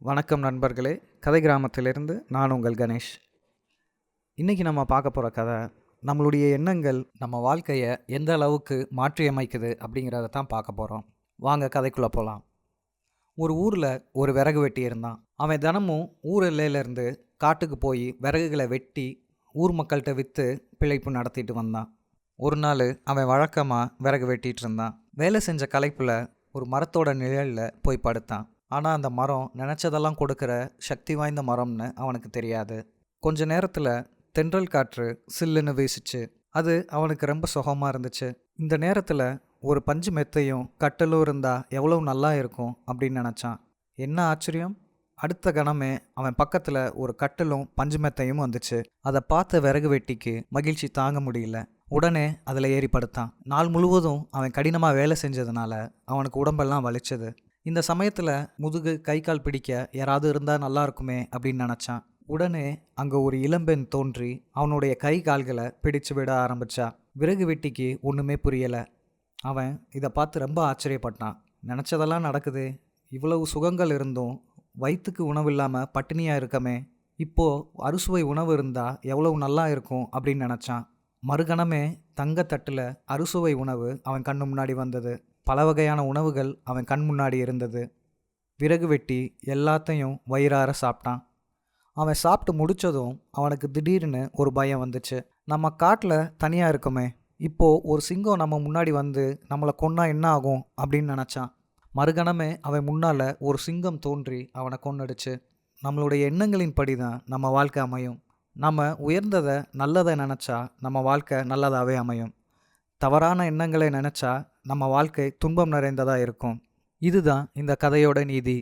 வணக்கம் நண்பர்களே. கதை கிராமத்திலிருந்து நான் உங்கள் கணேஷ். இன்றைக்கி நம்ம பார்க்க போகிற கதை நம்மளுடைய எண்ணங்கள் நம்ம வாழ்க்கையை எந்த அளவுக்கு மாற்றியமைக்குது அப்படிங்கிறத தான் பார்க்க போகிறோம் வாங்க கதைக்குள்ளே போகலாம் ஒரு ஊரில் ஒரு விறகு வெட்டி இருந்தான். அவன் தினமும் ஊர் எல்லையிலேருந்து காட்டுக்கு போய் விறகுகளை வெட்டி ஊர் மக்கள்கிட்ட விற்று பிழைப்பு நடத்திட்டு வந்தான். ஒரு நாள் அவன் வழக்கமாக விறகு வெட்டிகிட்டு இருந்தான். வேலை செஞ்ச களைப்பில் ஒரு மரத்தோட நிழலில் போய் படுத்தான். ஆனால் அந்த மரம் நினச்சதெல்லாம் கொடுக்குற சக்தி வாய்ந்த மரம்னு அவனுக்கு தெரியாது. கொஞ்ச நேரத்தில் தென்றல் காற்று சில்லுன்னு வீசிச்சு. அது அவனுக்கு ரொம்ப சுகமாக இருந்துச்சு. இந்த நேரத்தில் ஒரு பஞ்சு மெத்தையும் கட்டலும் இருந்தால் எவ்வளோ நல்லா இருக்கும் அப்படின்னு நினச்சான். என்ன ஆச்சரியம்? அடுத்த கணமே அவன் பக்கத்தில் ஒரு கட்டலும் பஞ்சு மெத்தையும் வந்துச்சு. அதை பார்த்த விறகு வெட்டிக்கு மகிழ்ச்சி தாங்க முடியல. உடனே அதில் ஏறி படுத்தான் நாள் முழுவதும் அவன் கடினமாக வேலை செஞ்சதுனால அவனுக்கு உடம்பெல்லாம் வலிச்சது. இந்த சமயத்தில் முதுகு கை கால் பிடிக்க யாராவது இருந்தால் நல்லா இருக்குமே அப்படின்னு நினச்சான். உடனே அங்கே ஒரு இளம்பெண் தோன்றி அவனுடைய கை கால்களை பிடிச்சு விட ஆரம்பிச்சா. விறகு வெட்டிக்கு ஒன்றுமே புரியலை. அவன் இதை பார்த்து ரொம்ப ஆச்சரியப்பட்டான். நினச்சதெல்லாம் நடக்குது. இவ்வளவு சுகங்கள் இருந்தும் வயிற்றுக்கு உணவு இல்லாமல் பட்டினியாக இருக்கமே. இப்போது அறுசுவை உணவு இருந்தால் எவ்வளவு நல்லா இருக்கும் அப்படின்னு நினச்சான். மறுகணமே தங்கத்தட்டில் அறுசுவை உணவு அவன் கண்ணு முன்னாடி வந்தது. பல வகையான உணவுகள் அவன் கண் முன்னாடி இருந்தது. விறகு வெட்டி எல்லாத்தையும் வயிறார சாப்பிட்டான். அவன் சாப்பிட்டு முடித்ததும் அவனுக்கு திடீர்னு ஒரு பயம் வந்துச்சு. நம்ம காட்டில் தனியாக இருக்கோமே இப்போது ஒரு சிங்கம் நம்ம முன்னாடி வந்து நம்மளை கொன்னா என்ன ஆகும் அப்படின்னு நினச்சான். மறுகணமே அவன் முன்னால் ஒரு சிங்கம் தோன்றி அவனை கொன்னடிச்சு. நம்மளுடைய எண்ணங்களின் படி தான் நம்ம வாழ்க்கை அமையும். நம்ம உயர்ந்ததை நல்லதை நினச்சா நம்ம வாழ்க்கை நல்லதாகவே அமையும். தவறான எண்ணங்களை நினச்சா நம்ம வாழ்க்கை துன்பம் நிறைந்ததாக இருக்கும். இதுதான் இந்த கதையோட நீதி.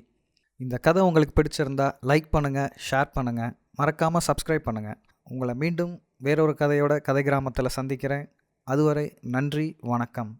இந்த கதை உங்களுக்கு பிடிச்சிருந்தா லைக் பண்ணுங்கள் ஷேர் பண்ணுங்கள் மறக்காமல் சப்ஸ்கிரைப் பண்ணுங்கள் உங்களை மீண்டும் வேறொரு கதையோட கதை கிராமத்தில் சந்திக்கிறேன். அதுவரை நன்றி வணக்கம்.